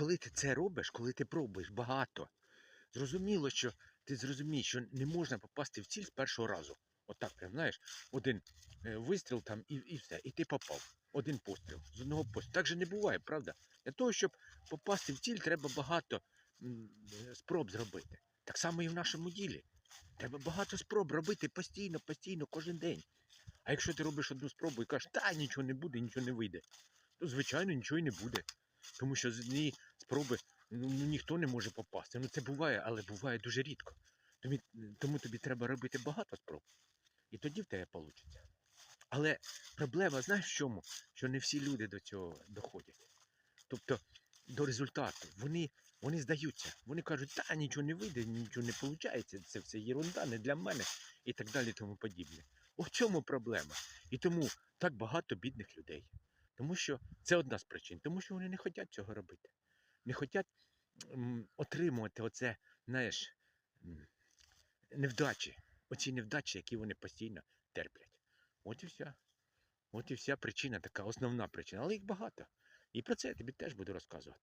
коли ти це робиш, коли ти пробуєш багато, зрозуміло, що ти зрозумієш, що не можна попасти в ціль з першого разу. Отак, прям, знаєш, один е, вистріл там і, і все, і ти попав. Один постріл з одного пострілу. Так же не буває, правда? Для того, щоб попасти в ціль, треба багато е, спроб зробити. Так само і в нашому ділі. Треба багато спроб робити постійно, постійно, кожен день. А якщо ти робиш одну спробу і кажеш, та нічого не буде, нічого не вийде, то звичайно нічого і не буде. Тому що з однієї спроби ну, ну, ніхто не може попасти. Ну це буває, але буває дуже рідко. Тому, тому тобі треба робити багато спроб. І тоді в тебе вийде. Але проблема, знаєш в чому? Що не всі люди до цього доходять. Тобто до результату. Вони, вони здаються. Вони кажуть, та нічого не вийде, нічого не виходить, це все єрунда, не для мене і так далі, тому подібне. У чому проблема? І тому так багато бідних людей. Тому що це одна з причин, тому що вони не хочуть цього робити. Не хочуть отримувати оце, знаєш, невдачі. Оці невдачі, які вони постійно терплять. От і вся. От і вся причина така, основна причина. Але їх багато. І про це я тобі теж буду розказувати.